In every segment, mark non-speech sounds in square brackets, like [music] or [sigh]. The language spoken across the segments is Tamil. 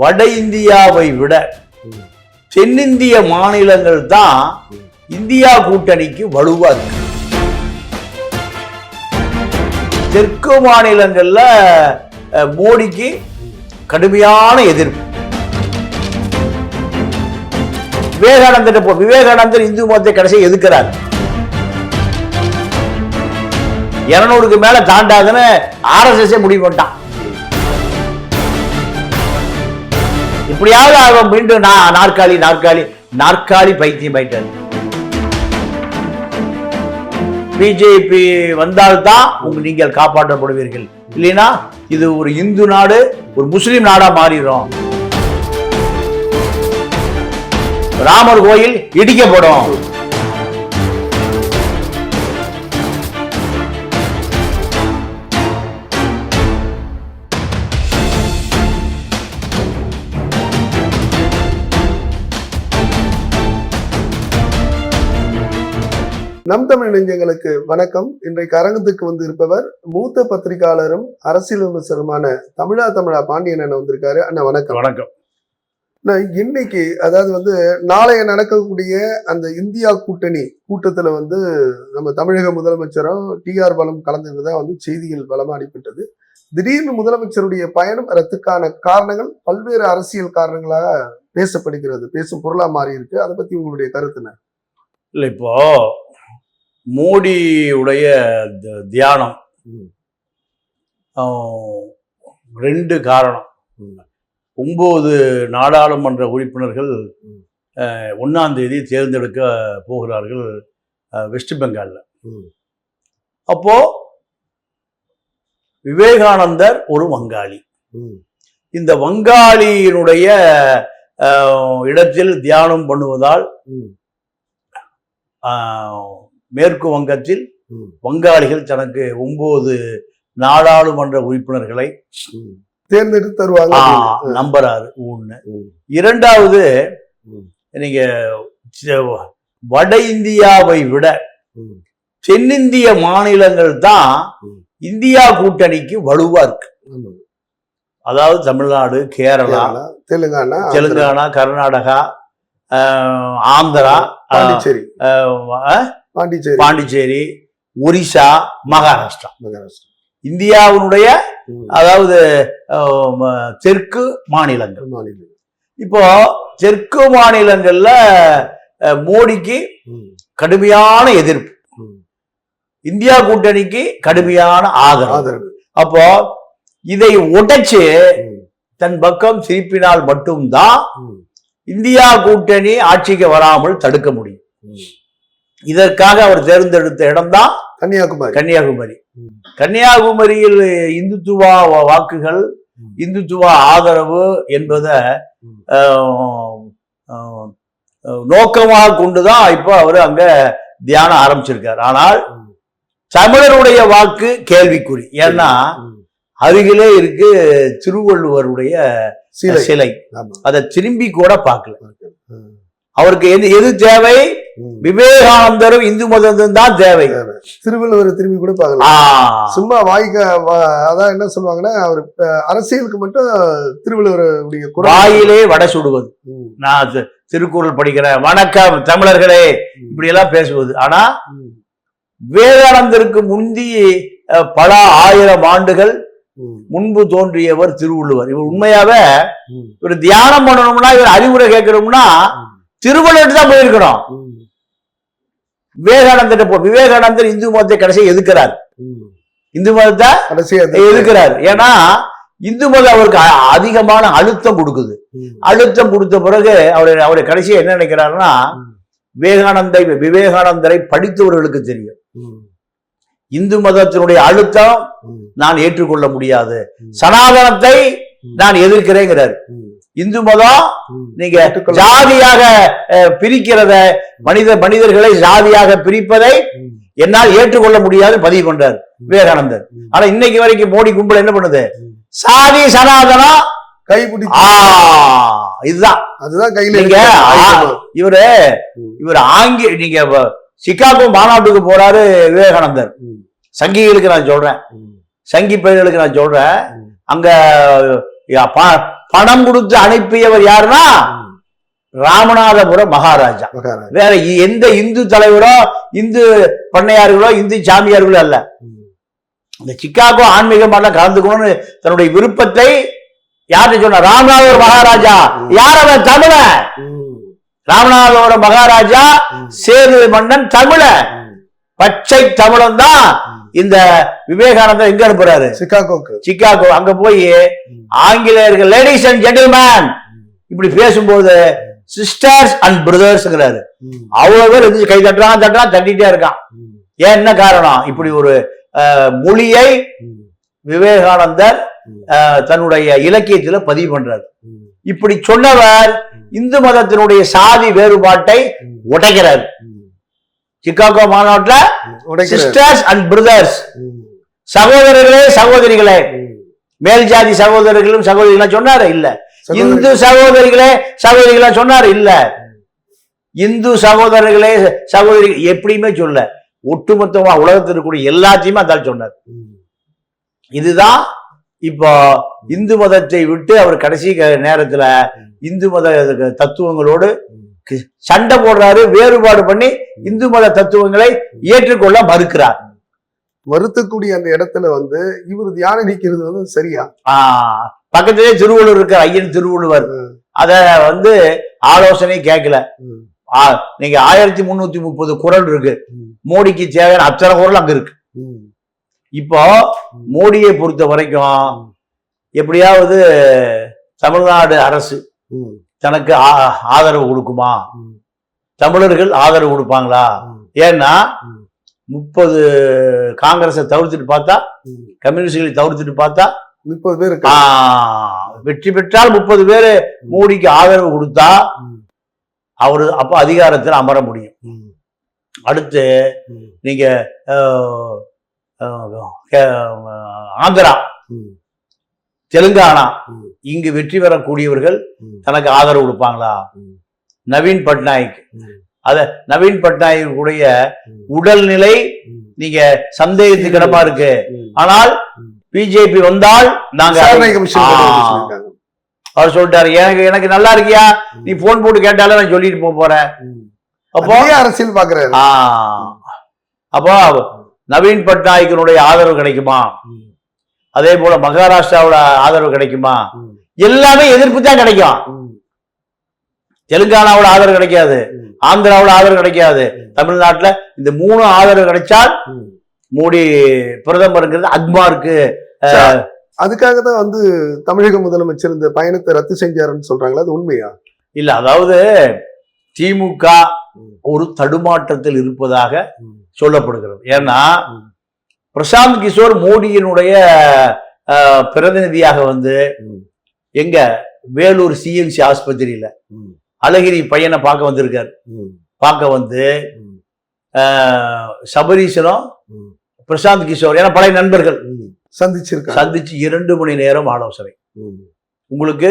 வட இந்தியாவை விட தென்னிந்திய மாநிலங்கள் தான் இந்தியா கூட்டணிக்கு வலுவா இருக்கு. தெற்கு மாநிலங்கள்ல மோடிக்கு கடுமையான எதிர்ப்பு. விவேகானந்தர் போ விவேகானந்தர் இந்து மதத்தை கடைசியை எதுக்குறார்? இருநூறுக்கு மேல தாண்டாதுன்னு ஆர்எஸ்எஸ் முடிவு பண்ணிட்டான். இப்படியாவது அவன் மீண்டும் நான் நாற்காலி நாற்காலி நாற்காலி பைத்தியம் ஆயிட்டாரு. பிஜேபி வந்தால்தான் உங்க நீங்கள் காப்பாற்றப்படுவீர்கள். இல்லைன்னா இது ஒரு இந்து நாடு ஒரு முஸ்லீம் நாடா மாறிடும். ராமர் கோயில் இடிக்கப்படும். நம் தமிழ் நெஞ்சங்களுக்கு வணக்கம். இன்றைக்கு அரங்கத்துக்கு வந்து இருப்பவர் மூத்த பத்திரிகையாளரும் அரசியல் விமர்சனமான தமிழா தமிழா பாண்டியன் அண்ணன் வந்திருக்காரு. அண்ணா வணக்கம். வணக்கம். நான் இன்னைக்கு அதாவது வந்து நாளைய நடக்கக்கூடிய அந்த இந்தியா கூட்டணி கூட்டத்துல வந்து நம்ம தமிழக முதலமைச்சரும் டிஆர் பாலும் கலந்துக்கிறதா வந்து செய்திகள் பலமா அடிபட்டது. திடீர்னு முதலமைச்சருடைய பயணம் ரத்துக்கான காரணங்கள் பல்வேறு அரசியல் காரணங்களாக பேசப்படுகிறது பேசும் பொருளா மாறி இருக்கு அதை பத்தி உங்களுடைய கருத்து என்ன? இல்லை இப்போ மோடியுடைய தியானம் ரெண்டு காரணம் ம். ஒன்பது நாடாளுமன்ற உறுப்பினர்கள் ம். அஹ், ஒண்ணாம் தேதி தேர்ந்தெடுக்க போகிறார்கள் வெஸ்ட் பெங்கால்ல. அப்போ விவேகானந்தர் ஒரு வங்காளி. இந்த வங்காளியினுடைய இடத்தில் தியானம் பண்ணுவதால் மேற்கு வங்கத்தில். வங்காளிகள் தனக்கு ஒன்பது நாடாளுமன்ற உறுப்பினர்களை. தேர்ந்தெடுத்து தருவாங்க. நம்புறாரு ஒண்ணு. இரண்டாவது. நீங்க வட இந்தியாவை விட. தென்னிந்திய மாநிலங்கள் தான். இந்தியா கூட்டணிக்கு வலுவா இருக்கு. அதாவது தமிழ்நாடு கேரளா தெலுங்கானா தெலுங்கானா கர்நாடகா ஆந்திரா பாண்டிச்சேரி ஆஹ், பாண்டிச்சேரி பாண்டிச்சேரி ஒரிசா மகாராஷ்டிரா மகாராஷ்டிரா இந்தியாவினுடைய. அதாவது தெற்கு மாநிலங்கள் மாநிலம் இப்போ தெற்கு மாநிலங்கள்ல மோடிக்கு. கடுமையான எதிர்ப்பு. இந்தியா கூட்டணிக்கு கடுமையான ஆதரவு அப்போ இதை உடைச்சு. தன் பக்கம் திருப்பினால் மட்டும்தான். இந்தியா கூட்டணி ஆட்சிக்கு வராமல் தடுக்க முடியும். இதற்காக அவர் தேர்ந்தெடுத்த இடம்தான் கன்னியாகுமரி கன்னியாகுமரி. கன்னியாகுமரியில் இந்துத்துவா வாக்குகள். இந்துத்துவா ஆதரவு என்பதை நோக்கமாக கொண்டுதான் இப்போ அவர் அங்க தியானம் ஆரம்பிச்சிருக்கார் ஆனால். தமிழருடைய வாக்கு கேள்விக்குறி ஏன்னா. அருகிலே இருக்கு திருவள்ளுவருடைய சிலை அதை திரும்பி கூட பார்க்கல. அவருக்கு எது எது தேவை. விவேகானந்தரும் இந்து மதமும் தான் தேவை திருவள்ளுவர் திரும்பி கூட பார்க்கலாம் சும்மா வாய்க்க அதான் என்ன சொல்லுவாங்கன்னா அவர் அரசியலுக்கு மட்டும் திருவள்ளுவருடைய குரல் வாயிலே வடை சுடுவது. நான் திருக்குறள் படிக்கிறேன் வணக்கம் தமிழர்களே. இப்படி எல்லாம் பேசுவது ஆனா. விவேகானந்தருக்கு முந்தி பல ஆயிரம் ஆண்டுகள். முன்பு தோன்றியவர் திருவள்ளுவர் இவர் உண்மையாவே. இவர் தியானம் பண்ணணும்னா இவர் அறிவுரை கேட்கணும்னா திருவள்ளுவர் தான் போயிருக்கணும் ம். விவேகானந்தர் போ விவேகானந்தர் இந்து மதத்தை கடைசி எதுக்குறார். இந்து மதத்தை கடைசியா எதுக்குறார் ஏன்னா இந்து மதம் அவருக்கு அதிகமான அழுத்தம் கொடுக்குது. அழுத்தம் கொடுத்த பிறகு அவர் அவருடைய கடைசியா என்ன நினைக்கிறாருன்னா. விவேகானந்தை விவேகானந்தரை படித்தவர்களுக்கு தெரியும். இந்து மதத்தினுடைய அழுத்தம். நான் ஏற்றுக்கொள்ள முடியாது. சனாதனத்தை. நான் எதிர்க்கிறேங்கிறார். இந்து மதம். நீங்க ஜாதியாக பிரிக்கிறத மனித மனிதர்களை ஜாதியாக பிரிப்பதை. என்னால் ஏற்றுக்கொள்ள முடியாது பதிவு கொண்டார் விவேகானந்தர். ஆனா இன்னைக்கு வரைக்கும் மோடி கும்பல் என்ன பண்ணுது. சாதி சனாதனம் கை பிடிச்சு ஆ இதுதான் அதுதான் கையில நீங்க. இவரு. இவர் ஆங்கி நீங்க வ- சிகாகோ மாநாட்டுக்கு போறாரு விவேகானந்தர். சங்கிகளுக்கு நான் சொல்றேன். சங்கி பயிர்களுக்கு நான் சொல்றேன். அங்க பணம் கொடுத்து அனுப்பியவர் யாருன்னா? ராமநாதபுரம் மகாராஜா. வேற எந்த இந்து தலைவரோ இந்து பண்ணையார்களோ இந்து சாமியார்களோ அல்ல. இந்த சிக்காகோ ஆன்மீக மாடல கலந்துக்கணும்னு தன்னுடைய விருப்பத்தை யார்கிட்ட சொன்ன ராமநாதபுரம் மகாராஜா. யார் அவன்? தமிழன். ம், ராமநாதபுரம் மகாராஜா சேது மன்னன் தமிழன். ம். பச்சை தமிழன் தான் இந்த விவேகானந்தர் எங்க அனுப்புறாரு? சிகாகோக்கு சிக்காகோ அங்க போய் ஆங்கிலேயர்கள் லேடிஸ் அண்ட் ஜென்டில்மேன் இப்படி பேசும்போது சிஸ்டர்ஸ் அண்ட் பிரதர்ஸ்ங்கிறாரு ம், அவ்வளவு பேர் இருந்துச்சு கை தட்டுறான் தட்டுறான் தட்டிட்டே இருக்கான் ஏன் என்ன காரணம் இப்படி ஒரு மொழியை விவேகானந்தர் தன்னுடைய இலக்கியத்துல பதிவு பண்றாரு இப்படி சொன்னவர் இந்து மதத்தினுடைய சாதி வேறுபாட்டை உடைக்கிறார். சிக்காகோ மாநாட்டுல. சிஸ்டர்ஸ் அண்ட் பிரதர்ஸ் சகோதரர்களே சகோதரிகளே. மேல் ஜாதி சகோதரர்களும் சகோதரிகளும் சொன்னாரு? இல்ல. சகோதரி- இந்து சகோதரிகளே சகோதரிகளா சொன்னாரு? இல்ல. இந்து சகோதரர்களே சகோதரிகள் எப்படியுமே சொல்ல ஒட்டுமொத்தமா உலகத்தில் இருக்கக்கூடிய எல்லாத்தையுமே ஆள் சொன்னார். இதுதான் இப்போ இந்து மதத்தை விட்டு அவர் கடைசி நேரத்துல இந்து மத தத்துவங்களோடு. சண்டை போடுறாரு வேறுபாடு பண்ணி இந்து மத தத்துவங்களை ஏற்றுக்கொள்ள மறுக்கிறார். வருத்தக்கூடிய அந்த இடத்துல வந்து இவர் தியானம் நிக்கிறது வந்து சரியா? பக்கத்திலே திருவள்ளுவர் இருக்கார் ஐயன் திருவள்ளுவர். அத வந்து ஆலோசனை கேட்கல. நீங்க ஆயிரத்தி முன்னூத்தி முப்பது குரல் இருக்கு. மோடிக்கு தேவையான அத்தனை குரல் அங்க இருக்கு. இப்போ மோடியை பொறுத்த வரைக்கும் எப்படியாவது தமிழ்நாடு அரசு தனக்கு ஆதரவு கொடுக்குமா? தமிழர்கள் ஆதரவு கொடுப்பாங்களா? ஏன்னா. முப்பது காங்கிரஸை தவிர்த்துட்டு பார்த்தா. கம்யூனிஸ்டுகளை தவிர்த்துட்டு பார்த்தா முப்பது பேர் வெற்றி பெற்றால் முப்பது பேரு மோடிக்கு ஆதரவு கொடுத்தா அவரு அப்ப அதிகாரத்தில் அமர முடியும். அடுத்து நீங்க ஆந்திரா தெலுங்கானா இங்கு வெற்றி பெறக்கூடியவர்கள் தனக்கு ஆதரவு கொடுப்பாங்களா? நவீன் பட்நாயக். அத நவீன் பட்நாயக்குடைய உடல்நிலை நீங்க சந்தேகத்துக்கு இடமா இருக்கு. ஆனால். பிஜேபி வந்தால் நாங்க. அவர் சொல்லிட்டாரு எனக்கு எனக்கு நல்லா இருக்கியா? நீ போன் போட்டு கேட்டாலும் நான் சொல்லிட்டு போக போறேன். அப்போ அரசியல் பாக்குறாரு. ஆ, அப்போ நவீன் பட்நாயக்கனுடைய ஆதரவு கிடைக்குமா? அதே போல மகாராஷ்டிராவோட ஆதரவு கிடைக்குமா? எல்லாமே எதிர்ப்பு தான் கிடைக்கும். தெலுங்கானாவோட ஆதரவு கிடைக்காது ஆந்திராவோட ஆதரவு கிடைக்காது. தமிழ்நாட்டுல இந்த மூணு ஆதரவு கிடைச்சால். மோடி பிரதமருங்கிறது அக்மாருக்கு அதுக்காக தான் வந்து தமிழக முதலமைச்சர் இந்த பயணத்தை ரத்து செஞ்சாருன்னு சொல்றாங்களா? அது உண்மையா? இல்ல அதாவது திமுக. ஒரு தடுமாற்றத்தில் இருப்பதாக சொல்லப்படுகிறது. ஏன்னா. பிரசாந்த் கிஷோர் மோடியினுடைய பிரதிநிதியாக வந்து எங்க? வேலூர் சிஎம்சி ஆஸ்பத்திரியில. அழகிரி பையனை பார்க்க வந்திருக்காரு. பார்க்க வந்து ம், அஹ், சபரீசனும் ம், பிரசாந்த் கிஷோர் ஏன்னா பழைய நண்பர்கள். ம். சந்திச்சிருக்காங்க. சந்திச்சு இரண்டு மணி நேரம் ஆலோசனை. உங்களுக்கு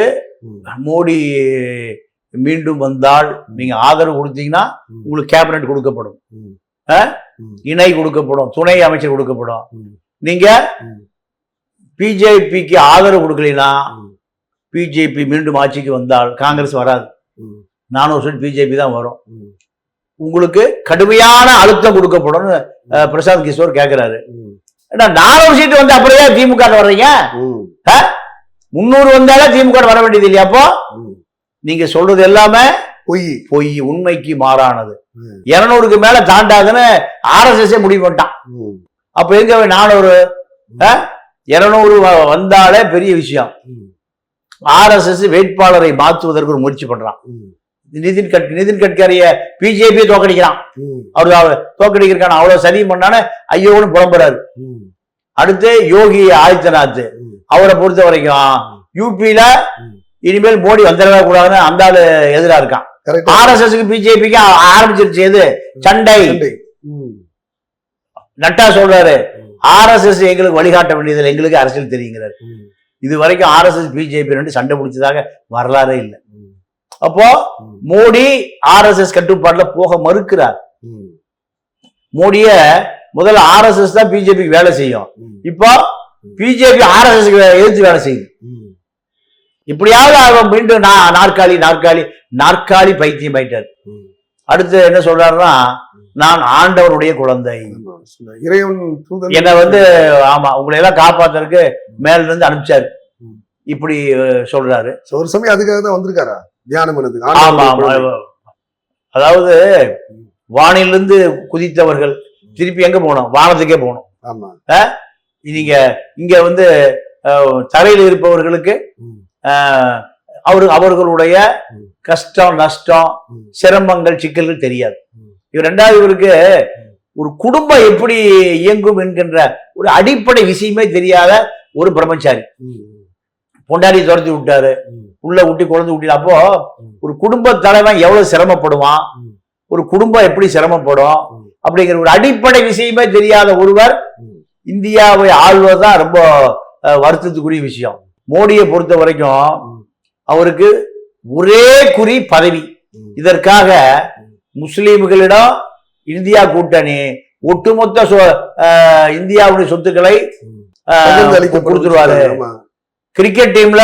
மோடி மீண்டும் வந்தால் நீங்க ஆதரவு கொடுத்தீங்கன்னா உங்களுக்கு கேபினட் கொடுக்கப்படும். இணை கொடுக்கப்படும் துணை அமைச்சர் கொடுக்கப்படும். நீங்க பிஜேபிக்கு ஆதரவு கொடுக்கலைன்னா ம், பிஜேபி மீண்டும் ஆட்சிக்கு வந்தால் காங்கிரஸ் வராது. நானூறு சீட் பிஜேபி தான் வரும். உங்களுக்கு கடுமையான அழுத்தம் கொடுக்கப்படும் பிரசாந்த் கிஷோர் கேட்கிறாரு நானூறு சீட் வந்து அப்படியே திமுக வர்றீங்க? முன்னூறு வந்தாலே திமுக வர வேண்டியது இல்லையா அப்போ. நீங்க சொல்றது எல்லாமே பொய். பொய் உண்மைக்கு மாறானது. இருநூறுக்கு மேல தாண்டாதுன்னு ஆர்எஸ்எஸ் முடிவு பண்ணிட்டான். அப்ப எங்க நானூறு? இருநூறு வந்தாலே பெரிய விஷயம். ஆர்எஸ்எஸ் வேட்பாளரை மாற்றுவதற்கு ஒரு முயற்சி பண்றான். நிதின் கட் நிதின் கட்கரிய பிஜேபி தோக்கடிக்கிறான். அவர் தோக்கடிக்கிறான் அவ்வளவு சதி பண்ணானு ஐயோன்னு புலம்புறாரு. அடுத்து யோகி ஆதித்யநாத். அவரை பொறுத்த வரைக்கும் யூபியில. இனிமேல் மோடி வந்துடவே கூடாதுன்னு அந்த ஆளு எதிரா இருக்கான். ஆர்எஸ்எஸ்க்கு பிஜேபிக்கு ஆரம்பிச்சிருச்சு எது? சண்டை. நட்டா சொல்றாரு. ஆர்எஸ்எஸ் எங்களுக்கு வழிகாட்ட வேண்டியதில்லை. எங்களுக்கு அரசியல் தெரியுங்கிறாரு. இது வரைக்கும் ஆர்எஸ்எஸ் பிஜேபி ரெண்டு சண்டை பிடிச்சதாக வரலாறே இல்லை. அப்போ மோடி ஆர்எஸ்எஸ் கட்டுப்பாட்டுல போக மறுக்கிறார். மோடிய முதல்ல ஆர்எஸ்எஸ் தான் பிஜேபிக்கு வேலை செய்யும். இப்போ பிஜேபி ஆர்எஸ்எஸ் எதிர்த்து வேலை செய்யுது. இப்படியாவது மீண்டும் நா- நாற்காலி நாற்காலி நாற்காலி பைத்தியம் ஆயிட்டார். அடுத்து என்ன சொல்றாருன்னா நான் ஆண்டவருடைய குழந்தை. இறைவன் என்னை வந்து ஆமா உங்களை எல்லாம் காப்பாத்துறதுக்கு மேல இருந்து அனுப்பிச்சாரு. இப்படி சொல்றாரு. ஒரு சமயம் அதுக்காக தான் வந்திருக்காரா? தியானம் பண்ணதுக்கு. ஆமா ஆண்டவருடைய ஆமா குழந்தை. அதாவது வானிலிருந்து குதித்தவர்கள் திருப்பி எங்க போகணும் வானத்துக்கே போகணும் ஆமா. நீங்க இங்க வந்து தரையில் இருப்பவர்களுக்கு அவரு அவர்களுடைய. கஷ்டம் நஷ்டம். சிரமங்கள் சிக்கல்கள் தெரியாது. இவர் ரெண்டாவது இவருக்கு ஒரு குடும்பம் எப்படி இயங்கும் என்கின்ற ஒரு அடிப்படை விஷயமே தெரியாத ஒரு பிரம்மச்சாரி. ம். பொண்டாடி துரத்தி விட்டாரு. உள்ள ஊட்டி குழந்தை ஊட்டி அப்போ ஒரு குடும்ப தலைவன் எவ்வளவு சிரமப்படுவான்? ஒரு குடும்பம் எப்படி சிரமப்படும்? அப்படிங்கிற ஒரு அடிப்படை விஷயமே தெரியாத ஒருவர் இந்தியாவை ஆள்வதுதான் ரொம்ப வருத்தத்துக்குரிய விஷயம். மோடியை பொறுத்த வரைக்கும் அவருக்கு ஒரே குறி பதவி. இதற்காக முஸ்லீம்களிடம் இந்தியா கூட்டணி. ஒட்டுமொத்த இந்தியாவுடைய சொத்துக்களை கொடுத்துருவாரு. கிரிக்கெட் டீம்ல.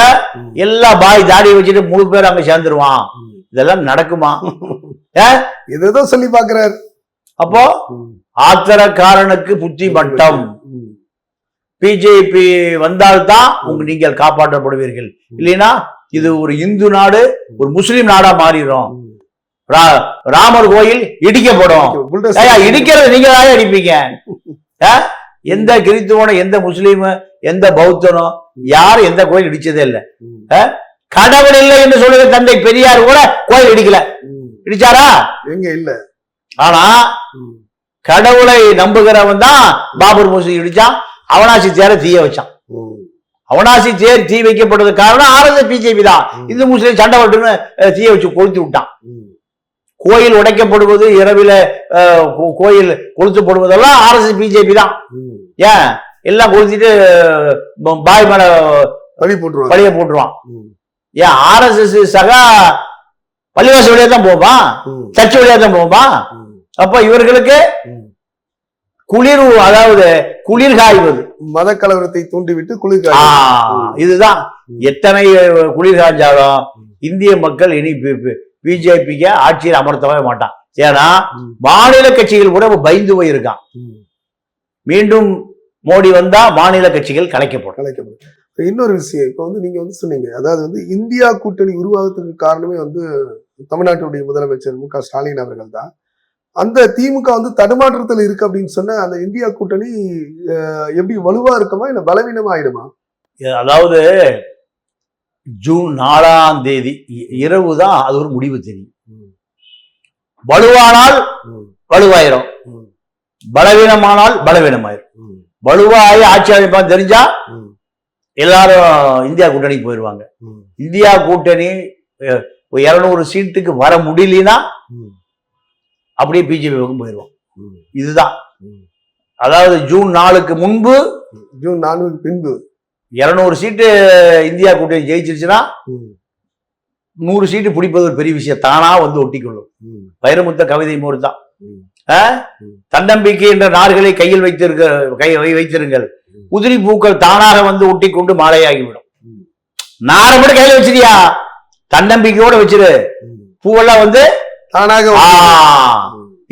எல்லா பாய் தாடி வச்சுட்டு முழு பேர் அங்க சேர்ந்துருவான். இதெல்லாம் நடக்குமா? [laughs] ஏதேதோ சொல்லி பாக்குறாரு. அப்போ ஆத்திரக்காரனுக்கு புத்தி மட்டம். பிஜேபி வந்தால்தான் உங்க நீங்கள் காப்பாற்றப்படுவீர்கள். இல்லைன்னா இது ஒரு இந்து நாடு ஒரு முஸ்லிம் நாடா மாறிடும். ராமர் கோயில் இடிக்கப்படும் இடிக்கிறது நீங்க தான் அடிப்பீங்க? எந்த கிறித்துவனோ எந்த முஸ்லீமு எந்த பௌத்தனோ யாரும் எந்த கோயில் இடிச்சதே இல்லை. கடவுள் இல்லை என்று சொல்லுகிற தந்தை பெரியார் கூட கோயில் இடிக்கல. இடிச்சாரா எங்க இல்ல ஆனா. கடவுளை நம்புகிறவன் தான் பாபர் மசூதி இடிச்சான் அவனாசி தேர தீய வச்சான். அவனாசி தேர் தீ வைக்கப்பட்டது காரணம் ஆர்எஸ் பிஜேபி தான். இந்து முஸ்லீம் சண்டை போட்டுன்னு அஹ், தீய வச்சு கொளுத்தி விட்டான். கோயில் உடைக்கப்படுவது இரவில கோயில் கொளுத்தப்படுவதெல்லாம் ஆர்எஸ் பிஜேபி தான். ஏன் எல்லாம் கொளுத்திட்டு பாய் மேல பழி போட்டுருவாங்க பழிய போட்டுருவான். ஏன் ஆர்எஸ்எஸ் சகா பள்ளிவாசல் வழியா தான் போவான். சர்ச் வழியா தான் போவான். அப்ப இவர்களுக்கு. குளிர் அதாவது குளிர் காய்வது மத கலவரத்தை தூண்டிவிட்டு ஆ, குளிர்காய இதுதான். எத்தனை குளிர் காய்ஞ்சாலும். இந்திய மக்கள் இனி பிஜேபிக்கு ஆட்சியில் அமர்த்தவே மாட்டான். ஏன்னா. மாநில கட்சிகள் கூட பயந்து போயிருக்கான். மீண்டும் மோடி வந்தா மாநில கட்சிகள் கலைக்கப்படும். கலைக்கப்படும். இன்னொரு விஷயம் இப்ப வந்து நீங்க வந்து சொன்னீங்க அதாவது வந்து இந்தியா கூட்டணி உருவாகிறதுக்கு காரணமே வந்து தமிழ்நாட்டுடைய முதலமைச்சர் மு க ஸ்டாலின் அவர்கள் தான். அந்த திமுக வந்து தடுமாற்றத்தில் இருக்கு அப்படின்னு சொன்ன அந்த இந்தியா கூட்டணி எப்படி வலுவா இருக்குமா இல்ல பலவீனமா ஆயிடுமா? அதாவது ஜூன் நாலாம் தேதி இரவு தான் அது ஒரு முடிவு தெரியும். வலுவானால். வலுவாயிரும். பலவீனமானால் பலவீனமாயிரும். வலுவாகி ஆட்சி அமைப்பான்னு தெரிஞ்சா. எல்லாரும் இந்தியா கூட்டணிக்கு போயிடுவாங்க. இந்தியா கூட்டணி இருநூறு சீட்டுக்கு வர முடியலனா. அப்படியே பிஜேபி பக்கம் போயிடுவோம். இதுதான். அதாவது ஜூன் நாலுக்கு முன்பு ஜூன் நான்குக்கு பின்பு இருநூறு சீட்டு இந்தியா கூட்டணி ஜெயிச்சிருச்சுன்னா. நூறு சீட்டு பிடிப்பது ஒரு பெரிய விஷயம் தானா வந்து ஒட்டிக்கொள்ளும். வைரமுத்த கவிதை மோர் தான். தன்னம்பிக்கை என்ற நார்களை கையில் வைத்திருக்க கை வைத்திருங்கள். உதிரி பூக்கள் தானாக வந்து ஒட்டி கொண்டு மாலையாகிவிடும். நாரை மட்டும் கையில வச்சிருக்கியா தன்னம்பிக்கையோட வச்சிரு. பூவெல்லாம் வந்து தானாக.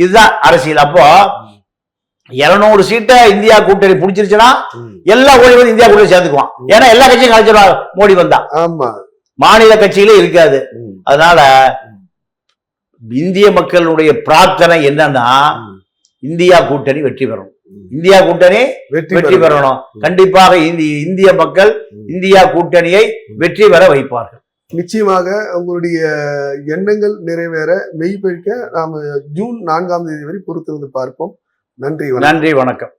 இதுதான் அரசியல் அப்போ இருநூறு சீட்டை இந்தியா கூட்டணி பிடிச்சிருச்சுன்னா. எல்லா ஓடி வந்து இந்தியா கூட்டணி சேர்த்துக்குவான் ஏன்னா எல்லா கட்சியும் கலைச்சிருவாங்க மோடி வந்தா ஆமா மாநில கட்சியிலே இருக்காது. அதனால இந்திய மக்களுடைய பிரார்த்தனை என்னன்னா. இந்தியா கூட்டணி வெற்றி பெறணும் ம். இந்தியா கூட்டணி வெற்றி பெறணும். கண்டிப்பாக இந்தி- இந்திய மக்கள். இந்தியா கூட்டணியை வெற்றி பெற வைப்பார்கள் நிச்சயமாக உங்களுடைய எண்ணங்கள் நிறைவேற மெய்ப்பழிக்க நாம ஜூன் நான்காம் தேதி வரை பொறுத்திருந்து பார்ப்போம் நன்றி நன்றி வணக்கம்.